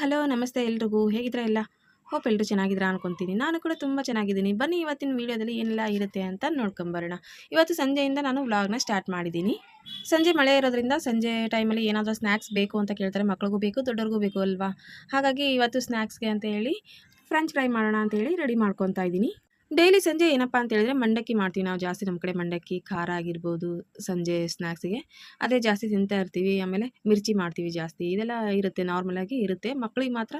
Hello, ನಮಸ್ತೆ ಎಲ್ರಿಗೂ. ಹೇಗಿದ್ರೆ ಎಲ್ಲ? ಹೋಪ್ ಎಲ್ಲರೂ ಚೆನ್ನಾಗಿದ್ದೀರಾ ಅನ್ಕೊತೀನಿ. ನಾನು ಕೂಡ ತುಂಬ ಚೆನ್ನಾಗಿದ್ದೀನಿ. ಬನ್ನಿ ಇವತ್ತಿನ ವೀಡಿಯೋದಲ್ಲಿ ಏನೆಲ್ಲ ಇರುತ್ತೆ ಅಂತ ನೋಡ್ಕೊಂಬರೋಣ. ಇವತ್ತು ಸಂಜೆಯಿಂದ ನಾನು ವ್ಲಾಗ್ನ ಸ್ಟಾರ್ಟ್ ಮಾಡಿದ್ದೀನಿ. ಸಂಜೆ ಮಳೆ ಇರೋದ್ರಿಂದ ಸಂಜೆ ಟೈಮಲ್ಲಿ ಏನಾದರೂ ಸ್ನ್ಯಾಕ್ಸ್ ಬೇಕು ಅಂತ ಕೇಳ್ತಾರೆ. ಮಕ್ಳಿಗೂ ಬೇಕು, ದೊಡ್ಡವ್ರಿಗೂ ಬೇಕು ಅಲ್ವಾ? ಹಾಗಾಗಿ ಇವತ್ತು ಸ್ನ್ಯಾಕ್ಸ್ಗೆ ಅಂತ ಹೇಳಿ ಫ್ರೆಂಚ್ ಫ್ರೈ ಮಾಡೋಣ ಅಂತ ಹೇಳಿ ರೆಡಿ ಮಾಡ್ಕೊತಾ ಇದ್ದೀನಿ. ಡೈಲಿ ಸಂಜೆ ಏನಪ್ಪ ಅಂತ ಹೇಳಿದ್ರೆ ಮಂಡಕ್ಕಿ ಮಾಡ್ತೀವಿ. ನಾವು ಜಾಸ್ತಿ ನಮ್ಮ ಕಡೆ ಮಂಡಕ್ಕಿ, ಖಾರ ಆಗಿರ್ಬೋದು, ಸಂಜೆ ಸ್ನ್ಯಾಕ್ಸಿಗೆ ಅದೇ ಜಾಸ್ತಿ ತಿಂತಾ ಇರ್ತೀವಿ. ಆಮೇಲೆ ಮಿರ್ಚಿ ಮಾಡ್ತೀವಿ ಜಾಸ್ತಿ. ಇದೆಲ್ಲ ಇರುತ್ತೆ ನಾರ್ಮಲಾಗಿ ಇರುತ್ತೆ. ಮಕ್ಕಳಿಗೆ ಮಾತ್ರ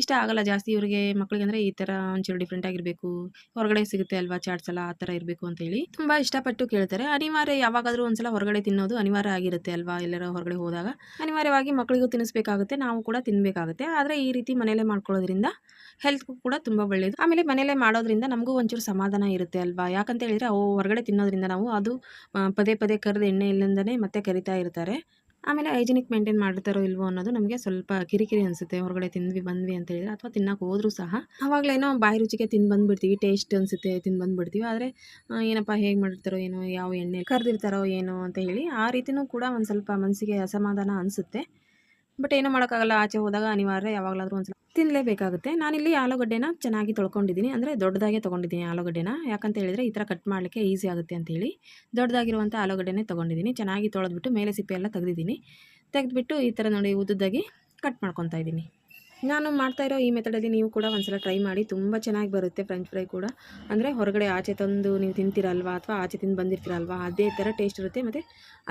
ಇಷ್ಟ ಆಗಲ್ಲ ಜಾಸ್ತಿ. ಇವರಿಗೆ ಮಕ್ಕಳಿಗೆ ಅಂದರೆ ಈ ಥರ ಒಂಚೂರು ಡಿಫ್ರೆಂಟ್ ಆಗಿರಬೇಕು. ಹೊರಗಡೆ ಸಿಗುತ್ತೆ ಅಲ್ವಾ ಚಾಟ್ಸ್ ಎಲ್ಲ, ಆ ಥರ ಇರಬೇಕು ಅಂತೇಳಿ ತುಂಬ ಇಷ್ಟಪಟ್ಟು ಕೇಳ್ತಾರೆ. ಅನಿವಾರ್ಯ ಯಾವಾಗಾದರೂ ಒಂದ್ಸಲ ಹೊರಗಡೆ ತಿನ್ನೋದು ಅನಿವಾರ್ಯ ಆಗಿರುತ್ತೆ ಅಲ್ವಾ? ಎಲ್ಲರ ಹೊರಗಡೆ ಹೋದಾಗ ಅನಿವಾರ್ಯವಾಗಿ ಮಕ್ಕಳಿಗೂ ತಿನ್ನಿಸ್ಬೇಕಾಗುತ್ತೆ, ನಾವು ಕೂಡ ತಿನ್ನಬೇಕಾಗುತ್ತೆ ಆದರೆ ಈ ರೀತಿ ಮನೆಯಲ್ಲೇ ಮಾಡ್ಕೊಳ್ಳೋದ್ರಿಂದ ಹೆಲ್ತ್ಗೂ ಕೂಡ ತುಂಬ ಒಳ್ಳೆಯದು ಆಮೇಲೆ ಮನೆಯಲ್ಲೇ ಮಾಡೋದ್ರಿಂದ ನಮಗೂ ಒಂಚೂರು ಸಮಾಧಾನ ಇರುತ್ತೆ ಅಲ್ವಾ? ಯಾಕಂತ ಹೇಳಿದರೆ ಅವು ಹೊರಗಡೆ ತಿನ್ನೋದ್ರಿಂದ ನಾವು ಅದು ಪದೇ ಪದೇ ಕರೆದ ಎಣ್ಣೆ ಇಲ್ಲಿಂದನೇ ಮತ್ತೆ ಕರಿತಾ ಇರ್ತಾರೆ. ಆಮೇಲೆ ಹೈಜಿನಿಕ್ ಮೇಂಟೈನ್ ಮಾಡ್ತಾರೋ ಇಲ್ವೋ ಅನ್ನೋದು ನಮಗೆ ಸ್ವಲ್ಪ ಕಿರಿಕಿರಿ ಅನಿಸುತ್ತೆ. ಹೊರಗಡೆ ತಿಂದ್ವಿ, ಬಂದ್ವಿ ಅಂತ ಹೇಳಿದ್ರೆ ಅಥವಾ ತಿನ್ನಕ್ಕೆ ಹೋದರೂ ಸಹ. ಅವಾಗಲೇನೋ ಬಾಯಿ ರುಚಿಗೆ ತಿಂದು ಬಂದುಬಿಡ್ತೀವಿ, ಟೇಸ್ಟ್ ಅನಿಸುತ್ತೆ ತಿಂದು ಬಂದುಬಿಡ್ತೀವಿ. ಆದರೆ ಏನಪ್ಪ ಹೇಗೆ ಮಾಡಿರ್ತಾರೋ ಏನೋ, ಯಾವ ಎಣ್ಣೆ ಕರೆದಿರ್ತಾರೋ ಏನೋ ಅಂತ ಹೇಳಿ ಆ ರೀತಿಯೂ ಕೂಡ ಒಂದು ಸ್ವಲ್ಪ ಮನಸ್ಸಿಗೆ ಅಸಮಾಧಾನ ಅನಿಸುತ್ತೆ. ಬಟ್ ಏನೂ ಮಾಡೋಕ್ಕಾಗಲ್ಲ. ಆಚೆ ಹೋದಾಗ ಅನಿವಾರ್ಯ ಯಾವಾಗಲಾದರೂ ಒಂದು ತಿನ್ನಲೇಬೇಕಾಗುತ್ತೆ ನಾನಿಲ್ಲಿ ಆಲೂಗಡ್ಡೆನ ಚೆನ್ನಾಗಿ ತೊಳ್ಕೊಂಡಿದ್ದೀನಿ. ಅಂದರೆ ದೊಡ್ಡದಾಗೆ ತೊಗೊಂಡಿದ್ದೀನಿ ಆಲೂಗಡ್ಡೆನ. ಯಾಕಂತ ಹೇಳಿದರೆ ಈ ಥರ ಕಟ್ ಮಾಡಲಿಕ್ಕೆ ಈಸಿ ಆಗುತ್ತೆ ಅಂತೇಳಿ ದೊಡ್ಡದಾಗಿರುವಂಥ ಆಲೂಗಡ್ಡೆನೇ ತೊಗೊಂಡಿದ್ದೀನಿ. ಚೆನ್ನಾಗಿ ತೊಳೆದ್ಬಿಟ್ಟು ಮೇಲೆ ಸಿಪ್ಪೆ ಎಲ್ಲ ತೆಗೆದಿದ್ದೀನಿ. ತೆಗೆದ್ಬಿಟ್ಟು ಈ ಥರ ನೋಡಿ ಉದ್ದದಾಗಿ ಕಟ್ ಮಾಡ್ಕೊತಾ ಇದ್ದೀನಿ. ನಾನು ಮಾಡ್ತಾ ಇರೋ ಈ ಮೆಥಡಲ್ಲಿ ನೀವು ಕೂಡ ಒಂದ್ಸಲ ಟ್ರೈ ಮಾಡಿ. ತುಂಬ ಚೆನ್ನಾಗಿ ಬರುತ್ತೆ ಫ್ರೆಂಚ್ ಫ್ರೈ ಕೂಡ. ಅಂದರೆ ಹೊರಗಡೆ ಆಚೆ ತಂದು ನೀವು ತಿಂತೀರಲ್ವಾ ಅಥವಾ ಆಚೆ ತಿಂದು ಬಂದಿರ್ತೀರಲ್ವಾ, ಅದೇ ಥರ ಟೇಸ್ಟ್ ಇರುತ್ತೆ. ಮತ್ತು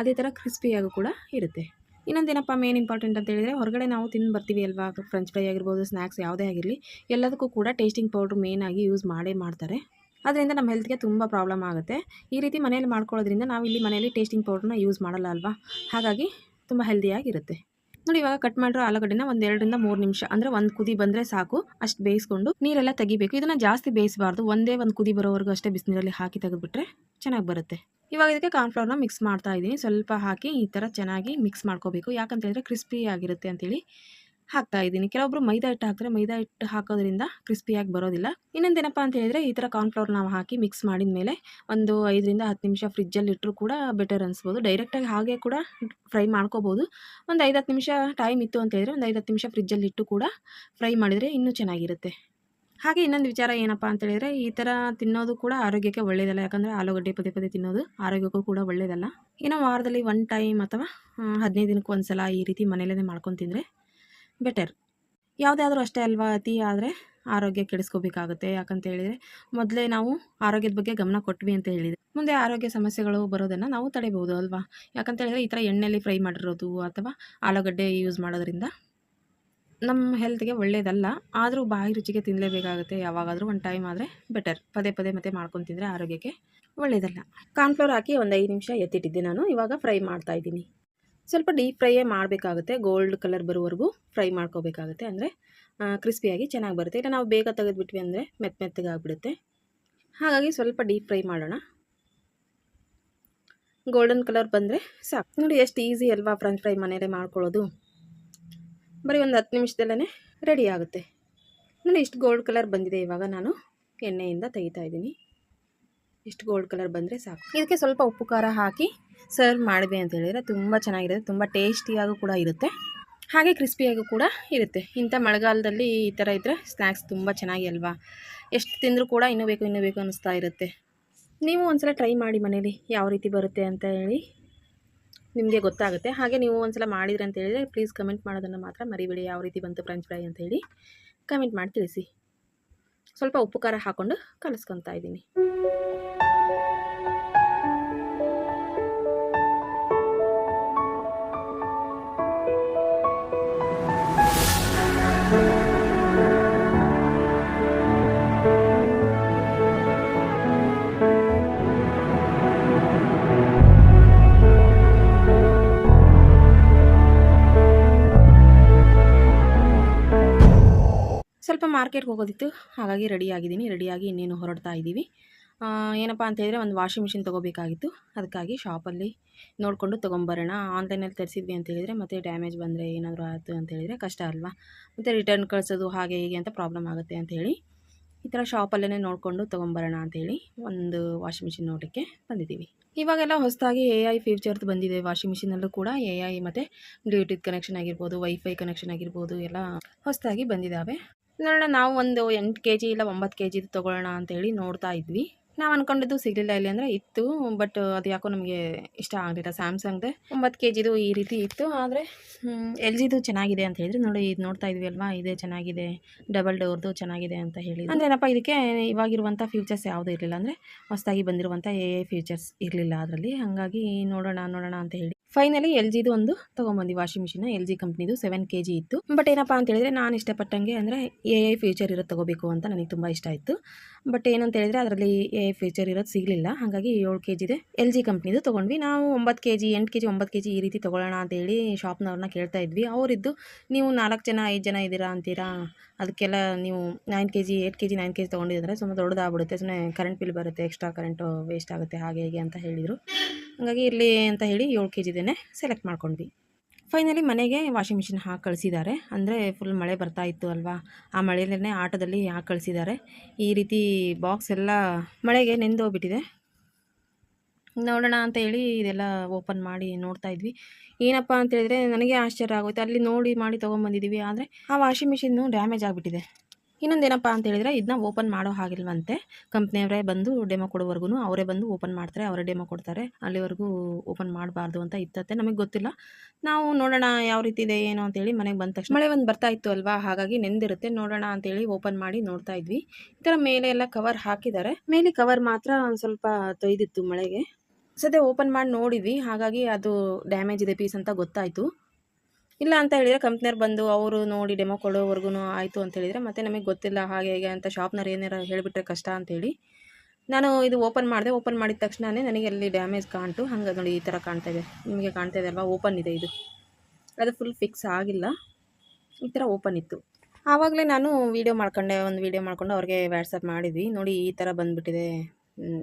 ಅದೇ ಥರ ಕ್ರಿಸ್ಪಿಯಾಗೂ ಕೂಡ ಇರುತ್ತೆ. ಇನ್ನೊಂದೇನಪ್ಪ ಮೇನ್ ಇಂಪಾರ್ಟೆಂಟ್ ಅಂತ ಹೇಳಿದರೆ ಹೊರಗಡೆ ನಾವು ತಿಂದು ಬರ್ತೀವಿ ಅಲ್ವಾ? ಫ್ರೆಂಚ್ ಫ್ರೈ ಆಗಿರ್ಬೋದು ಸ್ನ್ಯಾಕ್ಸ್ ಯಾವುದೇ ಆಗಿರಲಿ, ಎಲ್ಲದಕ್ಕೂ ಕೂಡ ಟೇಸ್ಟಿಂಗ್ ಪೌಡ್ರ್ ಮೇನ್ ಆಗಿ ಯೂಸ್ ಮಾಡೇ ಮಾಡ್ತಾರೆ. ಅದರಿಂದ ನಮ್ಮ ಹೆಲ್ತ್ಗೆ ತುಂಬ ಪ್ರಾಬ್ಲಮ್ ಆಗುತ್ತೆ. ಈ ರೀತಿ ಮನೇಲಿ ಮಾಡ್ಕೊಳ್ಳೋದ್ರಿಂದ ನಾವು ಇಲ್ಲಿ ಮನೆಯಲ್ಲಿ ಟೇಸ್ಟಿಂಗ್ ಪೌಡ್ರನ್ನ ಯೂಸ್ ಮಾಡಲ್ಲ ಅಲ್ವಾ? ಹಾಗಾಗಿ ತುಂಬ ಹೆಲ್ದಿಯಾಗಿರುತ್ತೆ ನೋಡಿ, ಇವಾಗ ಕಟ್ ಮಾಡಿರೋ ಆಲೂಗಡ್ಡೆನ ಒಂದು ಎರಡರಿಂದ ಮೂರು ನಿಮಿಷ, ಅಂದರೆ ಒಂದು ಕುದಿ ಬಂದರೆ ಸಾಕು. ಅಷ್ಟು ಬೇಯಿಸ್ಕೊಂಡು ನೀರೆಲ್ಲ ತೆಗಿಬೇಕು. ಇದನ್ನು ಜಾಸ್ತಿ ಬೇಯಿಸಬಾರ್ದು. ಒಂದೇ ಒಂದು ಕುದಿ ಬರೋವರೆಗೂ ಅಷ್ಟೇ ಬಿಸಿನೀರಲ್ಲಿ ಹಾಕಿ ತೆಗೆದುಬಿಟ್ರೆ ಚೆನ್ನಾಗಿ ಬರುತ್ತೆ. ಇವಾಗ ಇದಕ್ಕೆ ಕಾರ್ನ್ಫ್ಲವರ್ನ ಮಿಕ್ಸ್ ಮಾಡ್ತಾ ಇದ್ದೀನಿ. ಸ್ವಲ್ಪ ಹಾಕಿ ಈ ಥರ ಚೆನ್ನಾಗಿ ಮಿಕ್ಸ್ ಮಾಡ್ಕೋಬೇಕು. ಯಾಕಂತ ಹೇಳಿದ್ರೆ ಕ್ರಿಸ್ಪಿ ಆಗಿರುತ್ತೆ ಅಂತೇಳಿ ಹಾಕ್ತಾ ಇದ್ದೀನಿ. ಕೆಲವೊಬ್ರು ಮೈದಾ ಹಿಟ್ಟು ಹಾಕ್ತಾರೆ. ಮೈದಾ ಹಿಟ್ಟು ಹಾಕೋದ್ರಿಂದ ಕ್ರಿಸ್ಪಿಯಾಗಿ ಬರೋದಿಲ್ಲ. ಇನ್ನೊಂದೇನಪ್ಪ ಅಂತ ಹೇಳಿದ್ರೆ ಈ ಥರ ಕಾರ್ನ್ಫ್ಲವರ್ ನಾವು ಹಾಕಿ ಮಿಕ್ಸ್ ಮಾಡಿದ ಮೇಲೆ ಒಂದು ಐದರಿಂದ ಹತ್ತು ನಿಮಿಷ ಫ್ರಿಜ್ಜಲ್ಲಿ ಇಟ್ಟರು ಕೂಡ ಬೆಟರ್ ಅನಿಸ್ಬೋದು. ಡೈರೆಕ್ಟಾಗಿ ಹಾಗೆ ಕೂಡ ಫ್ರೈ ಮಾಡ್ಕೋಬೋದು. ಒಂದು ಐದು ಹತ್ತು ನಿಮಿಷ ಟೈಮ್ ಇತ್ತು ಅಂತ ಹೇಳಿದ್ರೆ ಒಂದು ಐದು ಹತ್ತು ನಿಮಿಷ ಫ್ರಿಜ್ಜಲ್ಲಿ ಇಟ್ಟು ಕೂಡ ಫ್ರೈ ಮಾಡಿದರೆ ಇನ್ನೂ ಚೆನ್ನಾಗಿರುತ್ತೆ. ಹಾಗೆ ಇನ್ನೊಂದು ವಿಚಾರ ಏನಪ್ಪ ಅಂತ ಹೇಳಿದ್ರೆ, ಈ ಥರ ತಿನ್ನೋದು ಕೂಡ ಆರೋಗ್ಯಕ್ಕೆ ಒಳ್ಳೆಯದಲ್ಲ ಯಾಕಂದರೆ ಆಲೂಗಡ್ಡೆ ಪದೇ ಪದೇ ತಿನ್ನೋದು ಆರೋಗ್ಯಕ್ಕೂ ಕೂಡ ಒಳ್ಳೆಯದಲ್ಲ ಇನ್ನು ವಾರದಲ್ಲಿ ಒನ್ ಟೈಮ್ ಅಥವಾ ಹದಿನೈದು ದಿನಕ್ಕೆ ಒಂದು ಸಲ ಈ ರೀತಿ ಮನೆಯಲ್ಲೇ ಮಾಡ್ಕೊಂಡು ತಿಂದರೆ ಬೆಟರ್ ಯಾವುದೇ ಆದರೂ ಅಷ್ಟೇ ಅಲ್ವಾ ಅತಿ ಆದರೆ ಆರೋಗ್ಯ ಕೆಡಿಸ್ಕೋಬೇಕಾಗುತ್ತೆ. ಯಾಕಂತ ಹೇಳಿದರೆ, ಮೊದಲೇ ನಾವು ಆರೋಗ್ಯದ ಬಗ್ಗೆ ಗಮನ ಕೊಟ್ವಿ ಅಂತ ಹೇಳಿದೆ ಮುಂದೆ ಆರೋಗ್ಯ ಸಮಸ್ಯೆಗಳು ಬರೋದನ್ನು ನಾವು ತಡೆಯಬಹುದು ಅಲ್ವಾ? ಯಾಕಂತ ಹೇಳಿದ್ರೆ ಈ ಥರ ಎಣ್ಣೆಯಲ್ಲಿ ಫ್ರೈ ಮಾಡಿರೋದು ಅಥವಾ ಆಲೂಗಡ್ಡೆ ಯೂಸ್ ಮಾಡೋದ್ರಿಂದ ನಮ್ಮ ಹೆಲ್ತ್ಗೆ ಒಳ್ಳೆಯದಲ್ಲ ಆದರೂ ಬಾಯಿ ರುಚಿಗೆ ತಿನ್ನಲೇಬೇಕಾಗುತ್ತೆ ಯಾವಾಗಾದರೂ ಒಂದು ಟೈಮ್ ಆದರೆ ಬೆಟರ್ ಪದೇ ಪದೇ ಮತ್ತೆ ಮಾಡ್ಕೊಂಡು ತಿಂದರೆ ಆರೋಗ್ಯಕ್ಕೆ ಒಳ್ಳೆಯದಲ್ಲ ಕಾರ್ನ್ಫ್ಲವರ್ ಹಾಕಿ ಒಂದು ಐದು ನಿಮಿಷ ಎತ್ತಿಟ್ಟಿದ್ದೆ ನಾನು. ಇವಾಗ ಫ್ರೈ ಮಾಡ್ತಾ ಇದ್ದೀನಿ. ಸ್ವಲ್ಪ ಡೀಪ್ ಫ್ರೈಯೇ ಮಾಡಬೇಕಾಗುತ್ತೆ. ಗೋಲ್ಡ್ ಕಲರ್ ಬರುವವರೆಗೂ ಫ್ರೈ ಮಾಡ್ಕೋಬೇಕಾಗುತ್ತೆ. ಅಂದರೆ ಕ್ರಿಸ್ಪಿಯಾಗಿ ಚೆನ್ನಾಗಿ ಬರುತ್ತೆ. ಇಲ್ಲ ನಾವು ಬೇಗ ತೆಗೆದುಬಿಟ್ವಿ ಅಂದರೆ ಮೆತ್ತ ಮೆತ್ತಗೆ ಆಗಿಬಿಡುತ್ತೆ ಹಾಗಾಗಿ ಸ್ವಲ್ಪ ಡೀಪ್ ಫ್ರೈ ಮಾಡೋಣ. ಗೋಲ್ಡನ್ ಕಲರ್ ಬಂದರೆ ಸಾಕು. ನೋಡಿ, ಎಷ್ಟು ಈಸಿ ಅಲ್ವಾ ಫ್ರೆಂಚ್ ಫ್ರೈ ಮನೇಲೇ ಮಾಡ್ಕೊಳ್ಳೋದು. ಬರೀ ಒಂದು ಹತ್ತು ನಿಮಿಷದಲ್ಲೇ ರೆಡಿ ಆಗುತ್ತೆ. ನೋಡಿ, ಇಷ್ಟು ಗೋಲ್ಡ್ ಕಲರ್ ಬಂದಿದೆ ಇವಾಗ ನಾನು ಎಣ್ಣೆಯಿಂದ ತೆಗಿತಾ ಇದ್ದೀನಿ. ಇಷ್ಟು ಗೋಲ್ಡ್ ಕಲರ್ ಬಂದರೆ ಸಾಕು. ಇದಕ್ಕೆ ಸ್ವಲ್ಪ ಉಪ್ಪು ಖಾರ ಹಾಕಿ ಸರ್ವ್ ಮಾಡಿದೆ ಅಂತ ಹೇಳಿದರೆ ತುಂಬ ಚೆನ್ನಾಗಿರುತ್ತೆ, ತುಂಬ ಟೇಸ್ಟಿಯಾಗೂ ಕೂಡ ಇರುತ್ತೆ. ಹಾಗೆ ಕ್ರಿಸ್ಪಿಯಾಗೂ ಕೂಡ ಇರುತ್ತೆ. ಇಂಥ ಮಳೆಗಾಲದಲ್ಲಿ ಈ ಥರ ಇದ್ದರೆ ಸ್ನ್ಯಾಕ್ಸ್ ತುಂಬ ಚೆನ್ನಾಗಿ ಅಲ್ವಾ? ಎಷ್ಟು ತಿಂದರೂ ಕೂಡ ಇನ್ನೂ ಬೇಕು ಇನ್ನೂ ಬೇಕು ಅನ್ನಿಸ್ತಾ ಇರುತ್ತೆ. ನೀವು ಒಂದ್ಸಲ ಟ್ರೈ ಮಾಡಿ ಮನೇಲಿ ಯಾವ ರೀತಿ ಬರುತ್ತೆ ಅಂತ ಹೇಳಿ ನಿಮಗೆ ಗೊತ್ತಾಗುತ್ತೆ. ಹಾಗೆ ನೀವು ಒಂದ್ಸಲ ಮಾಡಿದ್ರಿ ಅಂತ ಹೇಳಿದರೆ ಪ್ಲೀಸ್ ಕಮೆಂಟ್ ಮಾಡೋದನ್ನು ಮಾತ್ರ ಮರಿಬೇಡಿ. ಯಾವ ರೀತಿ ಬಂತು ಫ್ರೆಂಚ್ ಫ್ರೈ ಅಂತ ಹೇಳಿ ಕಮೆಂಟ್ ಮಾಡಿ ತಿಳಿಸಿ. ಸ್ವಲ್ಪ ಉಪ್ಪು, ಖಾರ ಹಾಕ್ಕೊಂಡು ಕಲಿಸ್ಕೊತಾ ಇದ್ದೀನಿ. ಮಾರ್ಕೆಟ್ಗೆ ಹೋಗೋದಿತ್ತು, ಹಾಗಾಗಿ ರೆಡಿ ಆಗಿದ್ದೀನಿ. ರೆಡಿಯಾಗಿ ಇನ್ನೇನು ಹೊರಡ್ತಾ ಇದ್ದೀವಿ. ಏನಪ್ಪ ಅಂತ ಹೇಳಿದ್ರೆ ಒಂದು ವಾಷಿಂಗ್ ಮಿಷಿನ್ ತೊಗೋಬೇಕಾಗಿತ್ತು. ಅದಕ್ಕಾಗಿ ಶಾಪಲ್ಲಿ ನೋಡಿಕೊಂಡು ತೊಗೊಂಬರೋಣ. ಆನ್ಲೈನಲ್ಲಿ ತರಿಸಿದ್ವಿ ಅಂತ ಹೇಳಿದರೆ ಮತ್ತೆ ಡ್ಯಾಮೇಜ್ ಬಂದರೆ ಏನಾದರೂ ಆಯಿತು ಅಂತ ಹೇಳಿದರೆ ಕಷ್ಟ ಅಲ್ವಾ? ಮತ್ತು ರಿಟರ್ನ್ ಕಳಿಸೋದು ಹಾಗೆ ಹೀಗೆ ಅಂತ ಪ್ರಾಬ್ಲಮ್ ಆಗುತ್ತೆ ಅಂಥೇಳಿ ಈ ಥರ ಶಾಪಲ್ಲೇ ನೋಡಿಕೊಂಡು ತೊಗೊಂಬರೋಣ ಅಂಥೇಳಿ ಒಂದು ವಾಷಿಂಗ್ ಮಿಷಿನ್ ನೋಡೋಕ್ಕೆ ಬಂದಿದ್ದೀವಿ. ಇವಾಗೆಲ್ಲ ಹೊಸದಾಗಿ ಎ ಐ ಫ್ಯೂಚರ್ದು ಬಂದಿದೆ. ವಾಷಿಂಗ್ ಮಿಷಿನಲ್ಲೂ ಕೂಡ ಎ ಐ ಮತ್ತು ಬ್ಲೂಟೂತ್ ಕನೆಕ್ಷನ್ ಆಗಿರ್ಬೋದು ವೈಫೈ ಕನೆಕ್ಷನ್ ಆಗಿರ್ಬೋದು ಎಲ್ಲ ಹೊಸದಾಗಿ ಬಂದಿದ್ದಾವೆ. ನೋಡೋಣ, ನಾವು ಒಂದು ಎಂಟು ಕೆ ಜಿ ಇಲ್ಲ ಒಂಬತ್ತು ಕೆ ಜಿದು ತೊಗೊಳ್ಳೋಣ ಅಂತೇಳಿ ನೋಡ್ತಾ ಇದ್ವಿ. ನಾವು ಅಂದ್ಕೊಂಡಿದ್ದು ಸಿಗಲಿಲ್ಲ ಇಲ್ಲಿ ಅಂದರೆ ಇತ್ತು ಬಟ್ ಅದು ಯಾಕೋ ನಮಗೆ ಇಷ್ಟ ಆಗಲಿಲ್ಲ. ಸ್ಯಾಮ್ಸಂಗ್ದೆ ಒಂಬತ್ತು ಕೆ ಜಿದು ಈ ರೀತಿ ಇತ್ತು, ಆದರೆ ಎಲ್ ಜಿದು ಚೆನ್ನಾಗಿದೆ ಅಂತ ಹೇಳಿದ್ರೆ. ನೋಡಿ, ಇದು ನೋಡ್ತಾ ಇದ್ವಿ ಅಲ್ವಾ? ಇದೇ ಚೆನ್ನಾಗಿದೆ ಡಬಲ್ ಡೋರ್ದು ಚೆನ್ನಾಗಿದೆ ಅಂತ ಹೇಳಿ ಅಂದರೆ ಏನಪ್ಪ, ಇದಕ್ಕೆ ಇವಾಗಿರುವಂಥ ಫ್ಯೂಚರ್ಸ್ ಯಾವುದೂ ಇರಲಿಲ್ಲ ಅಂದರೆ ಹೊಸದಾಗಿ ಬಂದಿರುವಂಥ ಎ ಎ ಫ್ಯೂಚರ್ಸ್ ಇರಲಿಲ್ಲ ಅದರಲ್ಲಿ. ಹಾಗಾಗಿ ನೋಡೋಣ ನೋಡೋಣ ಅಂತ ಹೇಳಿ. ಫೈನಲಿ ಎಲ್ ಜಿದು ಒಂದು ತೊಗೊಂಬಂದು ವಾಷಿಂಗ್ ಮಿಷಿನ್ ಎಲ್ ಜಿ ಕಂಪ್ನಿದು ಸೆವೆನ್ ಕೆ ಜಿ ಇತ್ತು. ಬಟ್ ಏನಪ್ಪ ಅಂತ ಹೇಳಿದ್ರೆ ನಾನು ಇಷ್ಟಪಟ್ಟಂಗೆ ಅಂದರೆ ಎ ಐ ಫ್ಯೂಚರ್ ಇರೋದು ತೊಗೋಬೇಕು ಅಂತ ನನಗೆ ತುಂಬ ಇಷ್ಟ ಆಯಿತು. ಬಟ್ ಏನಂತ ಹೇಳಿದ್ರೆ ಅದರಲ್ಲಿ ಎ ಐ ಫ್ಯೂಚರ್ ಇರೋದು ಸಿಗಲಿಲ್ಲ. ಹಾಗಾಗಿ ಏಳು ಕೆ ಜಿದೆ ಎಲ್ ಜಿ ಕಂಪ್ನಿದು ತೊಗೊಂಡ್ವಿ. ನಾವು ಒಂಬತ್ತು ಕೆ ಜಿ ಎಂಟು ಕೆ ಜಿ ಒಂಬತ್ತು ಕೆ ಜಿ ಈ ರೀತಿ ತೊಗೊಳ್ಳೋಣ ಅಂತೇಳಿ ಶಾಪ್ನವ್ರನ್ನ ಕೇಳ್ತಾ ಇದ್ವಿ. ಅವರಿದ್ದು, ನೀವು ನಾಲ್ಕು ಜನ, ಐದು ಜನ ಇದ್ದೀರಾ ಅಂತೀರಾ? ಅದಕ್ಕೆಲ್ಲ ನೀವು nine K G eight K G nine K G ತೊಗೊಂಡಿದ್ರೆ ಸುಮ್ಮನೆ ದೊಡ್ಡದಾಗ್ಬಿಡುತ್ತೆ. ಸುಮ್ಮನೆ ಕರೆಂಟ್ ಬಿಲ್ ಬರುತ್ತೆ. ಎಕ್ಸ್ಟ್ರಾ ಕರೆಂಟು ವೇಸ್ಟ್ ಆಗುತ್ತೆ. ಹಾಗೆ, ಹೀಗೆ ಅಂತ ಹೇಳಿದರು. ಹಾಗಾಗಿ ಇರಲಿ ಅಂತ ಹೇಳಿ ಏಳು ಕೆ ಜಿದೇ ಸೆಲೆಕ್ಟ್ ಮಾಡ್ಕೊಂಡ್ವಿ. ಫೈನಲಿ ಮನೆಗೆ ವಾಷಿಂಗ್ ಮಿಷಿನ್ ಹಾಕಿ ಕಳಿಸಿದ್ದಾರೆ. ಅಂದರೆ ಫುಲ್ ಮಳೆ ಬರ್ತಾ ಇತ್ತು ಅಲ್ವಾ? ಆ ಮಳೆಯಲ್ಲೇ ಆಟೋದಲ್ಲಿ ಹಾಕಿ ಕಳಿಸಿದ್ದಾರೆ. ಈ ರೀತಿ ಬಾಕ್ಸ್ ಎಲ್ಲ ಮಳೆಗೆ ನೆಂದು ನೆಂದೋಗ್ಬಿಟ್ಟಿದೆ ನೋಡೋಣ ಅಂತ ಹೇಳಿ ಇದೆಲ್ಲ ಓಪನ್ ಮಾಡಿ ನೋಡ್ತಾ ಇದ್ವಿ. ಏನಪ್ಪ ಅಂತ ಹೇಳಿದ್ರೆ ನನಗೆ ಆಶ್ಚರ್ಯ ಆಗುತ್ತೆ ಅಲ್ಲಿ ನೋಡಿ ಮಾಡಿ ತೊಗೊಂಬಂದಿದ್ದೀವಿ ಆದರೆ ಆ ವಾಷಿಂಗ್ ಮಿಷಿನ್ನು ಡ್ಯಾಮೇಜ್ ಆಗಿಬಿಟ್ಟಿದೆ. ಇನ್ನೊಂದೇನಪ್ಪ ಅಂತ ಹೇಳಿದ್ರೆ ಇದನ್ನ ಓಪನ್ ಮಾಡೋ ಹಾಗಿಲ್ವಂತೆ. ಕಂಪ್ನಿಯವರೇ ಬಂದು ಡೆಮೋ ಕೊಡೋವರೆಗೂ ಅವರೇ ಬಂದು ಓಪನ್ ಮಾಡ್ತಾರೆ, ಅವರೇ ಡೆಮೋ ಕೊಡ್ತಾರೆ. ಅಲ್ಲಿವರೆಗೂ ಓಪನ್ ಮಾಡಬಾರ್ದು ಅಂತ ಇತ್ತತ್ತೆ ನಮಗೆ ಗೊತ್ತಿಲ್ಲ. ನಾವು ನೋಡೋಣ ಯಾವ ರೀತಿ ಇದೆ, ಏನು ಅಂತೇಳಿ ಮನೆಗೆ ಬಂದ ತಕ್ಷಣ ಮಳೆ ಒಂದು ಬರ್ತಾ ಇತ್ತು ಅಲ್ವಾ, ಹಾಗಾಗಿ ನೆಂದಿರುತ್ತೆ, ನೋಡೋಣ ಅಂತೇಳಿ ಓಪನ್ ಮಾಡಿ ನೋಡ್ತಾ ಇದ್ವಿ. ಈ ಥರ ಮೇಲೆ ಎಲ್ಲ ಕವರ್ ಹಾಕಿದ್ದಾರೆ. ಮೇಲೆ ಕವರ್ ಮಾತ್ರ ಒಂದು ಸ್ವಲ್ಪ ತೊಯ್ದಿತ್ತು ಮಳೆಗೆ. ಸದ್ಯ ಓಪನ್ ಮಾಡಿ ನೋಡಿದ್ವಿ, ಹಾಗಾಗಿ ಅದು ಡ್ಯಾಮೇಜ್ ಇದೆ ಪೀಸ್ ಅಂತ ಗೊತ್ತಾಯಿತು. ಇಲ್ಲ ಅಂತ ಹೇಳಿದರೆ ಕಂಪ್ನಿಯವ್ರು ಬಂದು ಅವರು ನೋಡಿ ಡೆಮೋ ಕೊಡೋವರೆಗೂ ಆಯಿತು ಅಂತ ಹೇಳಿದರೆ ಮತ್ತೆ ನಮಗೆ ಗೊತ್ತಿಲ್ಲ ಹಾಗೆ ಹೇಗೆ ಅಂತ ಶಾಪ್ನವ್ರು ಏನಾರು ಹೇಳಿಬಿಟ್ರೆ ಕಷ್ಟ ಅಂತೇಳಿ ನಾನು ಇದು ಓಪನ್ ಮಾಡಿದೆ. ಓಪನ್ ಮಾಡಿದ ತಕ್ಷಣವೇ ನನಗೆ ಅಲ್ಲಿ ಡ್ಯಾಮೇಜ್ ಕಾಣ್ತು. ಹಂಗೆ ನೋಡಿ ಈ ಥರ ಕಾಣ್ತಾ ಇದೆ. ನಿಮಗೆ ಕಾಣ್ತಾ ಇದೆ ಅಲ್ವಾ? ಓಪನ್ ಇದೆ ಇದು. ಅದು ಫುಲ್ ಫಿಕ್ಸ್ ಆಗಿಲ್ಲ. ಈ ಥರ ಓಪನ್ ಇತ್ತು. ಆವಾಗಲೇ ನಾನು ವೀಡಿಯೋ ಮಾಡ್ಕೊಂಡೆ. ಒಂದು ವೀಡಿಯೋ ಮಾಡ್ಕೊಂಡು ಅವ್ರಿಗೆ ವ್ಯಾಟ್ಸಪ್ ಮಾಡಿದ್ವಿ. ನೋಡಿ ಈ ಥರ ಬಂದುಬಿಟ್ಟಿದೆ.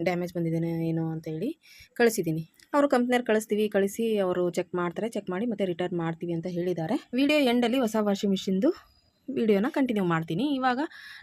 ಡ್ಯಾಮೇಜ್ ಬಂದಿದ್ದೇನೆ ಏನು ಅಂತೇಳಿ ಕಳಿಸಿದ್ದೀನಿ. ಅವರು ಕಂಪ್ನಿಯರ್ ಕಳಿಸ್ತೀವಿ, ಕಳಿಸಿ ಅವರು ಚೆಕ್ ಮಾಡ್ತಾರೆ, ಚೆಕ್ ಮಾಡಿ ಮತ್ತೆ ರಿಟರ್ನ್ ಮಾಡ್ತೀವಿ ಅಂತ ಹೇಳಿದ್ದಾರೆ. ವಿಡಿಯೋ ಎಂಡಲ್ಲಿ ಹೊಸ ವಾಷಿಂಗ್ ಮಿಷಿನ್ದು ವಿಡಿಯೋನ ಕಂಟಿನ್ಯೂ ಮಾಡ್ತೀನಿ. ಇವಾಗ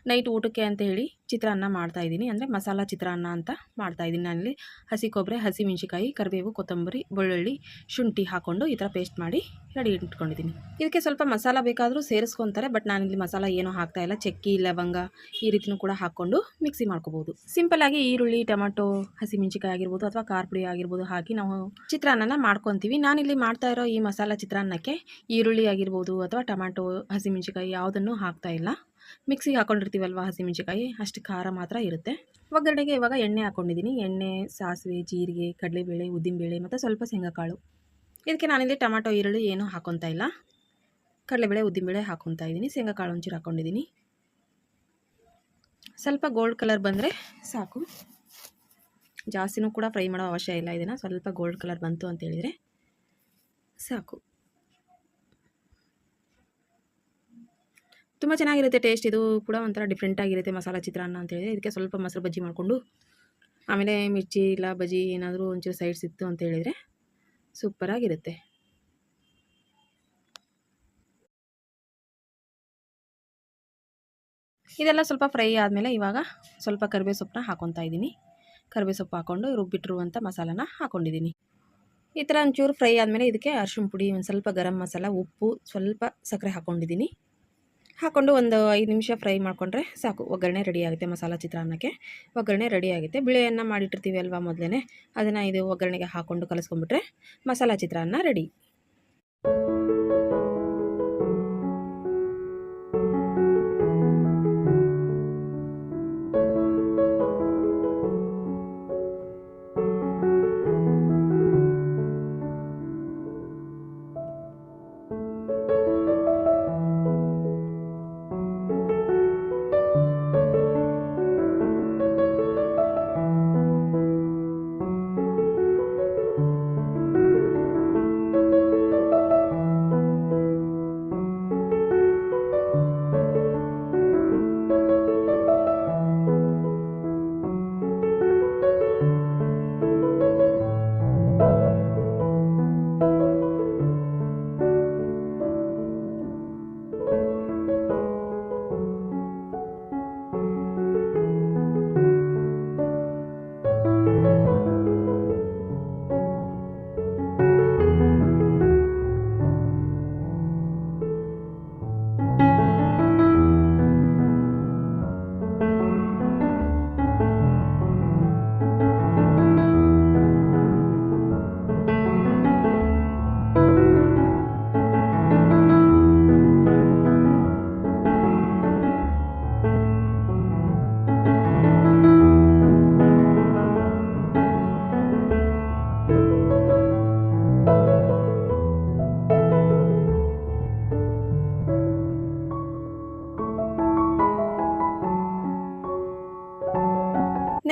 ನೈಟ್ ಊಟಕ್ಕೆ ಅಂತ ಹೇಳಿ ಚಿತ್ರಾನ್ನ ಮಾಡ್ತಾ ಇದ್ದೀನಿ. ಅಂದರೆ ಮಸಾಲ ಚಿತ್ರಾನ್ನ ಅಂತ ಮಾಡ್ತಾ ಇದ್ದೀನಿ. ನಾನಿಲ್ಲಿ ಹಸಿ ಕೊಬ್ಬರಿ, ಹಸಿ ಮೆಣಸಿಕಾಯಿ ಕರಿಬೇವು, ಕೊತ್ತಂಬರಿ, ಬೆಳ್ಳುಳ್ಳಿ, ಶುಂಠಿ ಹಾಕ್ಕೊಂಡು ಈ ಥರ ಪೇಸ್ಟ್ ಮಾಡಿ ರೆಡಿ ಇಟ್ಕೊಂಡಿದ್ದೀನಿ. ಇದಕ್ಕೆ ಸ್ವಲ್ಪ ಮಸಾಲ ಬೇಕಾದರೂ ಸೇರಿಸ್ಕೊತಾರೆ ಬಟ್ ನಾನಿಲ್ಲಿ ಮಸಾಲ ಏನೂ ಹಾಕ್ತಾ ಇಲ್ಲ. ಚಕ್ಕಿ, ಲವಂಗ ಈ ರೀತಿನೂ ಕೂಡ ಹಾಕ್ಕೊಂಡು ಮಿಕ್ಸಿ ಮಾಡ್ಕೋಬೋದು. ಸಿಂಪಲ್ಲಾಗಿ ಈರುಳ್ಳಿ, ಟೊಮೆಟೊ ಹಸಿಮೆಣಸಿಕಾಯಿ ಆಗಿರ್ಬೋದು ಅಥವಾ ಖಾರ ಪುಡಿ ಆಗಿರ್ಬೋದು ಹಾಕಿ ನಾವು ಚಿತ್ರಾನ್ನನ ಮಾಡ್ಕೊತೀವಿ. ನಾನಿಲ್ಲಿ ಮಾಡ್ತಾ ಇರೋ ಈ ಮಸಾಲ ಚಿತ್ರಾನ್ನಕ್ಕೆ ಈರುಳ್ಳಿ ಆಗಿರ್ಬೋದು ಅಥವಾ ಟೊಮೆಟೊ ಹಸಿಮೆಣಸಿಕಾಯಿ ಯಾವುದನ್ನು ಹಾಕ್ತಾ ಇಲ್ಲ. ಮಿಕ್ಸಿಗೆ ಹಾಕ್ಕೊಂಡಿರ್ತೀವಲ್ವ ಹಸಿಮೆಣಸಿಕಾಯಿ ಅಷ್ಟು ಖಾರ ಮಾತ್ರ ಇರುತ್ತೆ. ಒಗ್ಗರಣೆಗೆ ಇವಾಗ ಎಣ್ಣೆ ಹಾಕ್ಕೊಂಡಿದ್ದೀನಿ ಎಣ್ಣೆ, ಸಾಸಿವೆ, ಜೀರಿಗೆ, ಕಡಲೆಬೇಳೆ, ಉದ್ದಿನಬೇಳೆ ಮತ್ತು ಸ್ವಲ್ಪ ಶೇಂಗಾಕಾಳು. ಇದಕ್ಕೆ ನಾನಿಲ್ಲಿ ಟೊಮಾಟೊ, ಈರುಳ್ಳಿ ಏನೂ ಹಾಕೊತಾ ಇಲ್ಲ. ಕಡಲೆಬೇಳೆ, ಉದ್ದಿನಬೇಳೆ ಹಾಕೊತಾ ಇದ್ದೀನಿ. ಶೇಂಗಾಕಾಳು ಒಂಚೂರು ಹಾಕ್ಕೊಂಡಿದ್ದೀನಿ ಸ್ವಲ್ಪ ಗೋಲ್ಡ್ ಕಲರ್ ಬಂದರೆ ಸಾಕು. ಜಾಸ್ತಿನೂ ಕೂಡ ಫ್ರೈ ಮಾಡೋ ಅವಶ್ಯ ಇಲ್ಲ ಇದನ್ನು. ಸ್ವಲ್ಪ ಗೋಲ್ಡ್ ಕಲರ್ ಬಂತು ಅಂತೇಳಿದರೆ ಸಾಕು. ತುಂಬ ಚೆನ್ನಾಗಿರುತ್ತೆ ಟೇಸ್ಟ್. ಇದು ಕೂಡ ಒಂಥರ ಡಿಫ್ರೆಂಟಾಗಿರುತ್ತೆ ಮಸಾಲ ಚಿತ್ರಾನ್ನ ಅಂತೇಳಿ ಇದಕ್ಕೆ ಸ್ವಲ್ಪ ಮೊಸರು ಬಜ್ಜಿ ಮಾಡಿಕೊಂಡು, ಆಮೇಲೆ ಮಿರ್ಚಿ ಇಲ್ಲ ಬಜ್ಜಿ ಏನಾದರೂ ಒಂಚೂರು ಸೈಡ್ಸ್ ಇತ್ತು ಅಂತ ಹೇಳಿದರೆ ಸೂಪರಾಗಿರುತ್ತೆ ಇದೆಲ್ಲ ಸ್ವಲ್ಪ ಫ್ರೈ ಆದಮೇಲೆ ಇವಾಗ ಸ್ವಲ್ಪ ಕರಿಬೇವು ಸೊಪ್ಪನ್ನ ಹಾಕೊತಾ ಇದ್ದೀನಿ. ಕರಿಬೇವು ಸೊಪ್ಪು ಹಾಕ್ಕೊಂಡು ರುಬ್ಬಿಟ್ಟಿರುವಂಥ ಮಸಾಲನ ಹಾಕ್ಕೊಂಡಿದ್ದೀನಿ ಈ ಥರ ಒಂಚೂರು ಫ್ರೈ ಆದಮೇಲೆ ಇದಕ್ಕೆ ಅರ್ಶಿನ ಪುಡಿ, ಒಂದು ಸ್ವಲ್ಪ ಗರಂ ಮಸಾಲ, ಉಪ್ಪು, ಸ್ವಲ್ಪ ಸಕ್ಕರೆ ಹಾಕ್ಕೊಂಡಿದ್ದೀನಿ ಹಾಕ್ಕೊಂಡು ಒಂದು ಐದು ನಿಮಿಷ ಫ್ರೈ ಮಾಡಿಕೊಂಡ್ರೆ ಸಾಕು. ಒಗ್ಗರಣೆ ರೆಡಿ ಆಗುತ್ತೆ ಮಸಾಲ ಚಿತ್ರಾನ್ನಕ್ಕೆ. ಒಗ್ಗರಣೆ ರೆಡಿ ಆಗುತ್ತೆ. ಬಿಳೆಯನ್ನು ಮಾಡಿಟ್ಟಿರ್ತೀವಿ ಅಲ್ವಾ ಮೊದಲೇ ಅದನ್ನು ಇದು ಒಗ್ಗರಣೆಗೆ ಹಾಕ್ಕೊಂಡು ಕಲಿಸ್ಕೊಂಡ್ಬಿಟ್ರೆ masala chitranna ready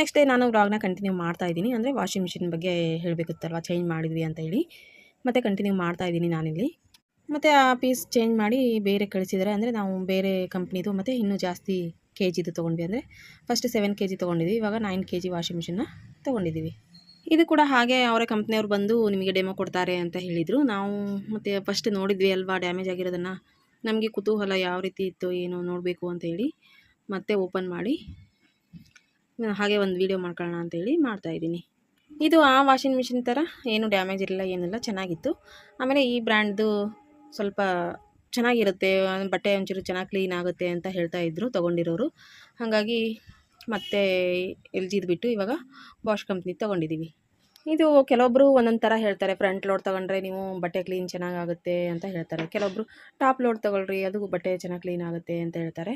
next day ನಾನು ವ್ಲಾಗ್ನ ಕಂಟಿನ್ಯೂ ಮಾಡ್ತಾ ಇದ್ದೀನಿ. ಅಂದರೆ ವಾಷಿಂಗ್ ಮಿಷಿನ್ ಬಗ್ಗೆ ಹೇಳಬೇಕಿತ್ತಲ್ವ? ಚೇಂಜ್ ಮಾಡಿದ್ವಿ ಅಂತ ಹೇಳಿ. ಮತ್ತು ಕಂಟಿನ್ಯೂ ಮಾಡ್ತಾ ಇದ್ದೀನಿ ನಾನಿಲ್ಲಿ. ಮತ್ತು ಆ ಪೀಸ್ ಚೇಂಜ್ ಮಾಡಿ ಬೇರೆ ಕಳಿಸಿದರೆ. ಅಂದರೆ ನಾವು ಬೇರೆ ಕಂಪ್ನಿದು ಮತ್ತು ಇನ್ನೂ ಜಾಸ್ತಿ ಕೆ ಜಿದು ತೊಗೊಂಡ್ವಿ. ಅಂದರೆ ಫಸ್ಟ್ ಸೆವೆನ್ ಕೆ ಜಿ ತೊಗೊಂಡಿದ್ವಿ. ಇವಾಗ ನೈನ್ ಕೆ ಜಿ ವಾಷಿಂಗ್ ಮಿಷಿನ್ನ ತೊಗೊಂಡಿದ್ದೀವಿ ಇದು ಕೂಡ ಹಾಗೆ ಅವರ ಕಂಪ್ನಿಯವ್ರು ಬಂದು ನಿಮಗೆ ಡೆಮೋ ಕೊಡ್ತಾರೆ ಅಂತ ಹೇಳಿದರು. ನಾವು ಮತ್ತು ಫಸ್ಟ್ ನೋಡಿದ್ವಿ ಅಲ್ವಾ ಡ್ಯಾಮೇಜ್ ಆಗಿರೋದನ್ನು. ನಮಗೆ ಕುತೂಹಲ ಯಾವ ರೀತಿ ಇತ್ತು, ಏನು ನೋಡಬೇಕು ಅಂತ ಹೇಳಿ ಮತ್ತೆ ಓಪನ್ ಮಾಡಿ. ಹಾಗೆ ಒಂದು ವೀಡಿಯೋ ಮಾಡ್ಕೊಳ್ಳೋಣ ಅಂತೇಳಿ ಮಾಡ್ತಾಯಿದ್ದೀನಿ ಇದು ಆ ವಾಷಿಂಗ್ ಮಿಷಿನ್ ಥರ ಏನು ಡ್ಯಾಮೇಜ್ ಇರಲಿಲ್ಲ, ಏನಿಲ್ಲ, ಚೆನ್ನಾಗಿತ್ತು. ಆಮೇಲೆ ಈ ಬ್ರ್ಯಾಂಡ್ದು ಸ್ವಲ್ಪ ಚೆನ್ನಾಗಿರುತ್ತೆ ಬಟ್ಟೆ ಒಂಚೂರು ಚೆನ್ನಾಗಿ ಕ್ಲೀನ್ ಆಗುತ್ತೆ ಅಂತ ಹೇಳ್ತಾ ಇದ್ದರು ತೊಗೊಂಡಿರೋರು. ಹಾಗಾಗಿ ಮತ್ತೆ ಎಲ್ ಜಿದು ಬಿಟ್ಟು ಇವಾಗ ಬಾಷ್ ಕಂಪ್ನಿ ತೊಗೊಂಡಿದ್ದೀವಿ ಇದು ಕೆಲವೊಬ್ಬರು ಒಂದೊಂದು ಥರ ಹೇಳ್ತಾರೆ ಫ್ರಂಟ್ ಲೋಡ್ ತೊಗೊಂಡ್ರೆ ನೀವು ಬಟ್ಟೆ ಕ್ಲೀನ್ ಚೆನ್ನಾಗಾಗುತ್ತೆ ಅಂತ ಹೇಳ್ತಾರೆ. ಕೆಲವೊಬ್ಬರು ಟಾಪ್ ಲೋಡ್ ತೊಗೊಳ್ರಿ, ಅದು ಬಟ್ಟೆ ಚೆನ್ನಾಗಿ ಕ್ಲೀನ್ ಆಗುತ್ತೆ ಅಂತ ಹೇಳ್ತಾರೆ.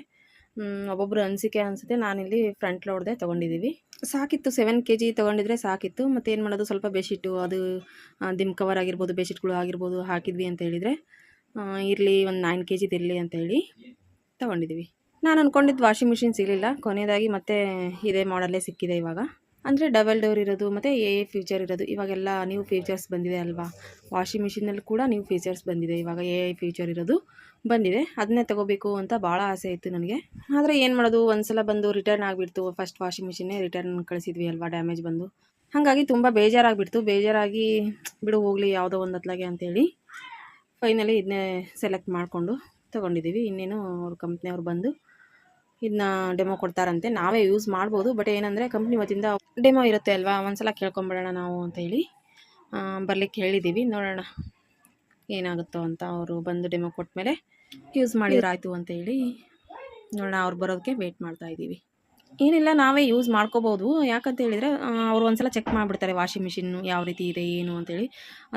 ಒಬ್ಬೊಬ್ಬರು ಅನಿಸಿಕೆ ಅನಿಸುತ್ತೆ. ನಾನಿಲ್ಲಿ ಫ್ರಂಟ್ ಲೋಡ್ದೆ ತೊಗೊಂಡಿದ್ದೀವಿ ಸಾಕಿತ್ತು ಸೆವೆನ್ ಕೆ ಜಿ ತೊಗೊಂಡಿದ್ರೆ ಸಾಕಿತ್ತು. ಮತ್ತು ಏನು ಮಾಡೋದು? ಸ್ವಲ್ಪ ಬೆಡ್ಶೀಟು ಅದು ದಿಮ್ ಕವರ್ ಆಗಿರ್ಬೋದು ಬೆಡ್ಶೀಟ್ಗಳು ಆಗಿರ್ಬೋದು ಹಾಕಿದ್ವಿ ಅಂತ ಹೇಳಿದರೆ ಇರಲಿ, ಒಂದು ನೈನ್ ಕೆ ಜಿದು ಅಂತ ಅಂತೇಳಿ ತೊಗೊಂಡಿದ್ದೀವಿ ನಾನು ಅಂದ್ಕೊಂಡಿದ್ದು ವಾಷಿಂಗ್ ಮಿಷಿನ್ ಸಿಗಲಿಲ್ಲ. ಕೊನೆಯದಾಗಿ ಮತ್ತೆ ಇದೇ ಮಾಡಲ್ಲೇ ಸಿಕ್ಕಿದೆ ಇವಾಗ. ಅಂದರೆ ಡಬಲ್ ಡೋರ್ ಇರೋದು, ಮತ್ತು ಎ ಎ ಫ್ಯೂಚರ್ ಇರೋದು. ಇವಾಗೆಲ್ಲ ನ್ಯೂ ಫೀಚರ್ಸ್ ಬಂದಿದೆ ಅಲ್ವಾ? ವಾಷಿಂಗ್ ಮಿಷಿನಲ್ಲಿ ಕೂಡ ನ್ಯೂ ಫೀಚರ್ಸ್ ಬಂದಿದೆ. ಇವಾಗ ಎ ಐ ಫ್ಯೂಚರ್ ಇರೋದು. ಬಂದಿದೆ. ಅದನ್ನೇ ತೊಗೋಬೇಕು ಅಂತ ಭಾಳ ಆಸೆ ಇತ್ತು ನನಗೆ. ಆದರೆ ಏನು ಮಾಡೋದು? ಒಂದು ಸಲ ಬಂದು ರಿಟರ್ನ್ ಆಗಿಬಿಡ್ತು. ಫಸ್ಟ್ ವಾಷಿಂಗ್ ಮಿಷಿನ್ನೇ ರಿಟರ್ನ್ ಕಳಿಸಿದ್ವಿ ಅಲ್ವಾ ಡ್ಯಾಮೇಜ್ ಬಂದು. ಹಾಗಾಗಿ ತುಂಬ ಬೇಜಾರಾಗಿಬಿಡ್ತು. ಬೇಜಾರಾಗಿ, ಬಿಡು ಹೋಗಲಿ ಯಾವುದೋ ಒಂದು ಹತ್ಲಾಗೆ ಅಂತೇಳಿ ಫೈನಲಿ ಇದನ್ನೇ ಸೆಲೆಕ್ಟ್ ಮಾಡಿಕೊಂಡು ತೊಗೊಂಡಿದ್ದೀವಿ. ಇನ್ನೇನು ಅವ್ರ ಕಂಪ್ನಿಯವ್ರು ಬಂದು ಇದನ್ನ ಡೆಮೋ ಕೊಡ್ತಾರಂತೆ. ನಾವೇ ಯೂಸ್ ಮಾಡ್ಬೋದು. ಬಟ್ ಏನಂದರೆ ಕಂಪ್ನಿ ವತಿಯಿಂದ ಡೆಮೋ ಇರುತ್ತೆ ಅಲ್ವಾ? ಒಂದ್ಸಲ ಕೇಳ್ಕೊಂಬಿಡೋಣ ನಾವು ಅಂತ ಹೇಳಿ ಬರಲಿಕ್ಕೆ ಹೇಳಿದ್ದೀವಿ. ನೋಡೋಣ. ಏನಾಗುತ್ತೋ ಅಂತ ಅವರು ಬಂದು ಡೆಮೋ ಕೊಟ್ಟ ಯೂಸ್ ಮಾಡಿದ್ರಾಯ್ತು ಅಂತ ಹೇಳಿ ನೋಡೋಣ, ಅವ್ರು ಬರೋದಕ್ಕೆ ವೆಯ್ಟ್ ಮಾಡ್ತಾ ಇದ್ದೀವಿ. ಏನಿಲ್ಲ, ನಾವೇ ಯೂಸ್ ಮಾಡ್ಕೋಬೋದು. ಯಾಕಂತ ಹೇಳಿದರೆ ಅವರು ಒಂದ್ಸಲ ಚೆಕ್ ಮಾಡಿಬಿಡ್ತಾರೆ ವಾಷಿಂಗ್ ಮಿಷಿನ್ ಯಾವ ರೀತಿ ಇದೆ, ಏನು ಅಂತೇಳಿ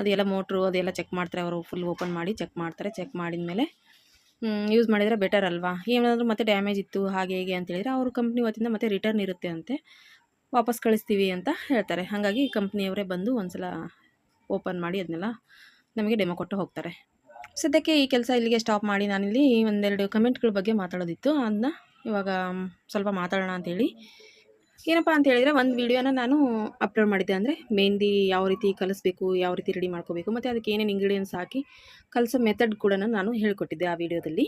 ಅದೆಲ್ಲ ಮೋಟ್ರು ಅದೆಲ್ಲ ಚೆಕ್ ಮಾಡ್ತಾರೆ, ಅವರು ಫುಲ್ ಓಪನ್ ಮಾಡಿ ಚೆಕ್ ಮಾಡ್ತಾರೆ. ಚೆಕ್ ಮಾಡಿದ ಮೇಲೆ ಯೂಸ್ ಮಾಡಿದರೆ ಬೆಟರ್ ಅಲ್ವಾ? ಏನಾದರೂ ಮತ್ತೆ ಡ್ಯಾಮೇಜ್ ಇತ್ತು, ಹಾಗೆ ಹೇಗೆ ಅಂತ ಹೇಳಿದರೆ, ಅವ್ರ ಕಂಪ್ನಿ ವತಿಯಿಂದ ಮತ್ತೆ ರಿಟರ್ನ್ ಇರುತ್ತೆ ಅಂತೆ. ವಾಪಸ್ ಕಳಿಸ್ತೀವಿ ಅಂತ ಹೇಳ್ತಾರೆ. ಹಾಗಾಗಿ ಕಂಪ್ನಿಯವರೇ ಬಂದು ಒಂದು ಸಲ ಓಪನ್ ಮಾಡಿ ಅದನ್ನೆಲ್ಲ ನಮಗೆ ಡೆಮೋ ಕೊಟ್ಟು ಹೋಗ್ತಾರೆ. ಸದ್ಯಕ್ಕೆ ಈ ಕೆಲಸ ಇಲ್ಲಿಗೆ ಸ್ಟಾಪ್ ಮಾಡಿ ನಾನಿಲ್ಲಿ ಒಂದೆರಡು ಕಮೆಂಟ್ಗಳ ಬಗ್ಗೆ ಮಾತಾಡೋದಿತ್ತು. ಅದನ್ನ ಇವಾಗ ಸ್ವಲ್ಪ ಮಾತಾಡೋಣ ಅಂತೇಳಿ. ಏನಪ್ಪ ಅಂತ ಹೇಳಿದರೆ ಒಂದು ವೀಡಿಯೋನ ನಾನು ಅಪ್ಲೋಡ್ ಮಾಡಿದ್ದೆ ಅಂದರೆ ಮೆಹಂದಿ ಯಾವ ರೀತಿ ಕಲಿಸ್ಬೇಕು, ಯಾವ ರೀತಿ ರೆಡಿ ಮಾಡ್ಕೋಬೇಕು, ಮತ್ತು ಅದಕ್ಕೆ ಏನೇನು ಇಂಗ್ರೀಡಿಯೆಂಟ್ಸ್ ಹಾಕಿ ಕಲಿಸೋ ಮೆಥಡ್ ಕೂಡ ನಾನು ಹೇಳಿಕೊಟ್ಟಿದ್ದೆ ಆ ವಿಡಿಯೋದಲ್ಲಿ.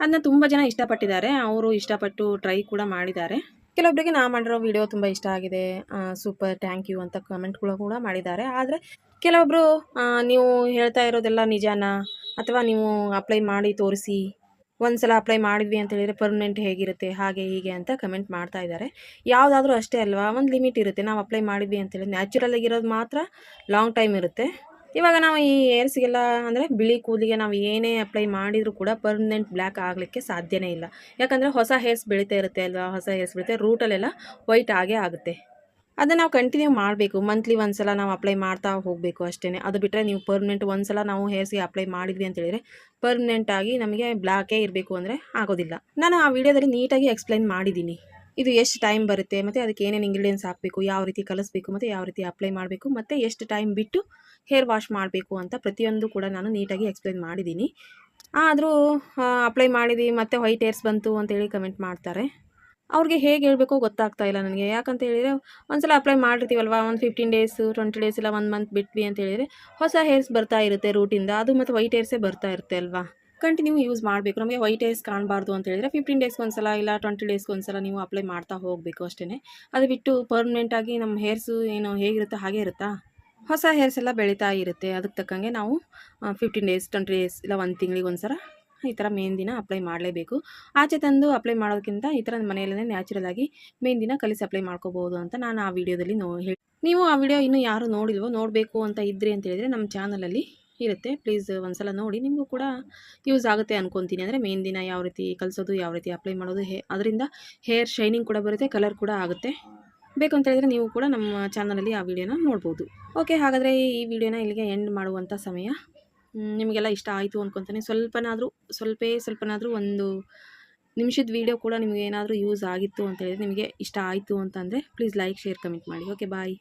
ಅದನ್ನ ತುಂಬ ಜನ ಇಷ್ಟಪಟ್ಟಿದ್ದಾರೆ. ಅವರು ಇಷ್ಟಪಟ್ಟು ಟ್ರೈ ಕೂಡ ಮಾಡಿದ್ದಾರೆ. ಕೆಲವೊಬ್ಬರಿಗೆ ನಾ ಮಾಡಿರೋ ವಿಡಿಯೋ ತುಂಬ ಇಷ್ಟ ಆಗಿದೆ. ಸೂಪರ್ ಥ್ಯಾಂಕ್ ಯು ಅಂತ ಕಮೆಂಟ್ಗಳು ಕೂಡ ಮಾಡಿದ್ದಾರೆ. ಆದರೆ ಕೆಲವೊಬ್ಬರು ನೀವು ಹೇಳ್ತಾ ಇರೋದೆಲ್ಲ ನಿಜಾನ? ಅಥವಾ ನೀವು ಅಪ್ಲೈ ಮಾಡಿ ತೋರಿಸಿ ಒಂದು ಸಲ ಅಪ್ಲೈ ಮಾಡಿದ್ವಿ ಅಂತ ಹೇಳಿದರೆ ಪರ್ಮನೆಂಟ್ ಹೇಗಿರುತ್ತೆ, ಹಾಗೆ ಹೀಗೆ ಅಂತ ಕಮೆಂಟ್ ಮಾಡ್ತಾ ಇದ್ದಾರೆ. ಯಾವುದಾದ್ರೂ ಅಷ್ಟೇ ಅಲ್ವಾ? ಒಂದು ಲಿಮಿಟ್ ಇರುತ್ತೆ. ನಾವು ಅಪ್ಲೈ ಮಾಡಿದ್ವಿ ಅಂತೇಳಿ ನ್ಯಾಚುರಲ್ ಆಗಿರೋದು ಮಾತ್ರ ಲಾಂಗ್ ಟೈಮ್ ಇರುತ್ತೆ. ಇವಾಗ ನಾವು ಈ ಏರ್ಸ್ಗೆಲ್ಲ ಅಂದರೆ ಬಿಳಿ ಕೂದಲಿಗೆ ನಾವು ಏನೇ ಅಪ್ಲೈ ಮಾಡಿದರೂ ಕೂಡ ಪರ್ಮನೆಂಟ್ ಬ್ಲ್ಯಾಕ್ ಆಗಲಿಕ್ಕೆ ಸಾಧ್ಯನೇ ಇಲ್ಲ. ಯಾಕಂದರೆ ಹೊಸ ಹೇರ್ಸ್ ಬೆಳೀತಾ ಇರುತ್ತೆ ಅಲ್ವಾ? ಹೊಸ ಹೇರ್ಸ್ ಬೆಳೀತೆ ರೂಟಲ್ಲೆಲ್ಲ ವೈಟ್ ಆಗೇ ಆಗುತ್ತೆ. ಅದನ್ನು ನಾವು ಕಂಟಿನ್ಯೂ ಮಾಡಬೇಕು. ಮಂತ್ಲಿ ಒಂದು ಸಲ ನಾವು ಅಪ್ಲೈ ಮಾಡ್ತಾ ಹೋಗಬೇಕು ಅಷ್ಟೇ ಅದು ಬಿಟ್ಟರೆ ನೀವು ಪರ್ಮನೆಂಟ್ ಒಂದು ಸಲ ನಾವು ಹೇರ್ಸ್ಗೆ ಅಪ್ಲೈ ಮಾಡಿದ್ವಿ ಅಂತ ಹೇಳಿದರೆ ಪರ್ಮನೆಂಟಾಗಿ ನಮಗೆ ಬ್ಲ್ಯಾಕೇ ಇರಬೇಕು ಅಂದರೆ ಆಗೋದಿಲ್ಲ. ನಾನು ಆ ವಿಡಿಯೋದಲ್ಲಿ ನೀಟಾಗಿ ಎಕ್ಸ್ಪ್ಲೈನ್ ಮಾಡಿದ್ದೀನಿ. ಇದು ಎಷ್ಟು ಟೈಮ್ ಬರುತ್ತೆ ಮತ್ತು ಅದಕ್ಕೆ ಏನೇನು ಇಂಗ್ರೀಡಿಯೆಂಟ್ಸ್ ಹಾಕಬೇಕು, ಯಾವ ರೀತಿ ಕಲಿಸ್ಬೇಕು ಮತ್ತು ಯಾವ ರೀತಿ ಅಪ್ಲೈ ಮಾಡಬೇಕು ಮತ್ತು ಎಷ್ಟು ಟೈಮ್ ಬಿಟ್ಟು ಹೇರ್ ವಾಶ್ ಮಾಡಬೇಕು ಅಂತ ಪ್ರತಿಯೊಂದು ಕೂಡ ನಾನು ನೀಟಾಗಿ ಎಕ್ಸ್ಪ್ಲೈನ್ ಮಾಡಿದ್ದೀನಿ. ಆದರೂ ಅಪ್ಲೈ ಮಾಡಿದ್ವಿ ಮತ್ತು ವೈಟ್ ಹೇರ್ಸ್ ಬಂತು ಅಂತೇಳಿ ಕಮೆಂಟ್ ಮಾಡ್ತಾರೆ. ಅವ್ರಿಗೆ ಹೇಗೆ ಹೇಳಬೇಕು ಗೊತ್ತಾಗ್ತಾ ಇಲ್ಲ ನನಗೆ. ಯಾಕಂತ ಹೇಳಿದರೆ, ಒಂದ್ಸಲ ಅಪ್ಲೈ ಮಾಡಿರ್ತೀವಲ್ವ? ಒಂದು ಫಿಫ್ಟೀನ್ ಡೇಸು ಟ್ವೆಂಟಿ ಡೇಸ್ ಇಲ್ಲ, ಒಂದು ಮಂತ್ ಬಿಟ್ವಿ ಅಂತ ಹೇಳಿದರೆ, ಹೊಸ ಹೇರ್ಸ್ ಬರ್ತಾ ಇರುತ್ತೆ ರೂಟಿಂದ ಅದು ಮತ್ತು ವೈಟ್ ಏರ್ಸೇ ಬರ್ತಾ ಇರುತ್ತೆ ಅಲ್ವಾ? ಕಂಟಿನ್ಯೂ ಯೂಸ್ ಮಾಡಬೇಕು. ನಮಗೆ ವೈಟ್ ಹೇರ್ಸ್ ಕಾಣಬಾರ್ದು ಅಂತ ಹೇಳಿದರೆ ಫಿಫ್ಟೀನ್ ಡೇಸ್ಗೆ ಒಂದು ಸಲ ಇಲ್ಲ ಟ್ವೆಂಟಿ ಡೇಸ್ಗೆ ಒಂದು ಸಲ ನೀವು ಅಪ್ಲೈ ಮಾಡ್ತಾ ಹೋಗಬೇಕು ಅಷ್ಟೇ ಅದು ಬಿಟ್ಟು ಪರ್ಮನೆಂಟಾಗಿ ನಮ್ಮ ಹೇರ್ಸು ಏನು ಹೇಗಿರುತ್ತೋ ಹಾಗೆ ಇರುತ್ತಾ? ಹೊಸ ಹೇರ್ಸ್ ಎಲ್ಲ ಬೆಳೀತಾ ಇರುತ್ತೆ. ಅದಕ್ಕೆ ತಕ್ಕಂಗೆ ನಾವು ಫಿಫ್ಟೀನ್ ಡೇಸ್ ಟ್ವೆಂಟಿ ಡೇಸ್ ಇಲ್ಲ ಒಂದು ತಿಂಗಳಿಗೆ ಒಂದು ಸಲ ಈ ಥರ ಮೆಹಂದಿನ ಅಪ್ಲೈ ಮಾಡಲೇಬೇಕು. ಆಚೆ ತಂದು ಅಪ್ಲೈ ಮಾಡೋದಕ್ಕಿಂತ ಈ ಥರ ಮನೆಯಲ್ಲೇ ನ್ಯಾಚುರಲ್ ಆಗಿ ಮೆಹಂದಿನ ಕಲಿಸಿ ಅಪ್ಲೈ ಮಾಡ್ಕೋಬೋದು ಅಂತ ನಾನು ಆ ವಿಡಿಯೋದಲ್ಲಿ ನೋ, ಹೇಳಿ. ನೀವು ಆ ವಿಡಿಯೋ ಇನ್ನೂ ಯಾರು ನೋಡಿಲ್ವೋ, ನೋಡಬೇಕು ಅಂತ ಇದ್ರಿ ಅಂತ ಹೇಳಿದರೆ ನಮ್ಮ ಚಾನಲಲ್ಲಿ ಇರುತ್ತೆ. ಪ್ಲೀಸ್ ಒಂದ್ಸಲ ನೋಡಿ, ನಿಮಗೂ ಕೂಡ ಯೂಸ್ ಆಗುತ್ತೆ ಅನ್ಕೊತೀನಿ. ಅಂದರೆ ಮೆಹಂದಿನ ಯಾವ ರೀತಿ ಕಲಿಸೋದು, ಯಾವ ರೀತಿ ಅಪ್ಲೈ ಮಾಡೋದು, ಹೇ, ಅದರಿಂದ ಹೇರ್ ಶೈನಿಂಗ್ ಕೂಡ ಬರುತ್ತೆ ಕಲರ್ ಕೂಡ ಆಗುತ್ತೆ. ಬೇಕು ಅಂತ ಹೇಳಿದ್ರೆ ನೀವು ಕೂಡ ನಮ್ಮ ಚಾನಲಲ್ಲಿ ಆ ವಿಡಿಯೋನ ನೋಡ್ಬೋದು. ಓಕೆ, ಹಾಗಾದರೆ ಈ ವಿಡಿಯೋನ ಇಲ್ಲಿಗೆ ಎಂಡ್ ಮಾಡುವಂಥ ಸಮಯ. ನಿಮಗೆಲ್ಲ ಇಷ್ಟ ಆಯಿತು ಅಂದ್ಕೊತಾನೆ ಸ್ವಲ್ಪನಾದರೂ, ಸ್ವಲ್ಪೇ ಸ್ವಲ್ಪನಾದರೂ ಒಂದು ನಿಮಿಷದ ವೀಡಿಯೋ ಕೂಡ ನಿಮಗೆ ಏನಾದರೂ ಯೂಸ್ ಆಗಿತ್ತು ಅಂತ ಹೇಳಿದರೆ ನಿಮಗೆ ಇಷ್ಟ ಆಯಿತು ಅಂತಂದರೆ ಪ್ಲೀಸ್ ಲೈಕ್ ಶೇರ್ ಕಮೆಂಟ್ ಮಾಡಿ. Okay bye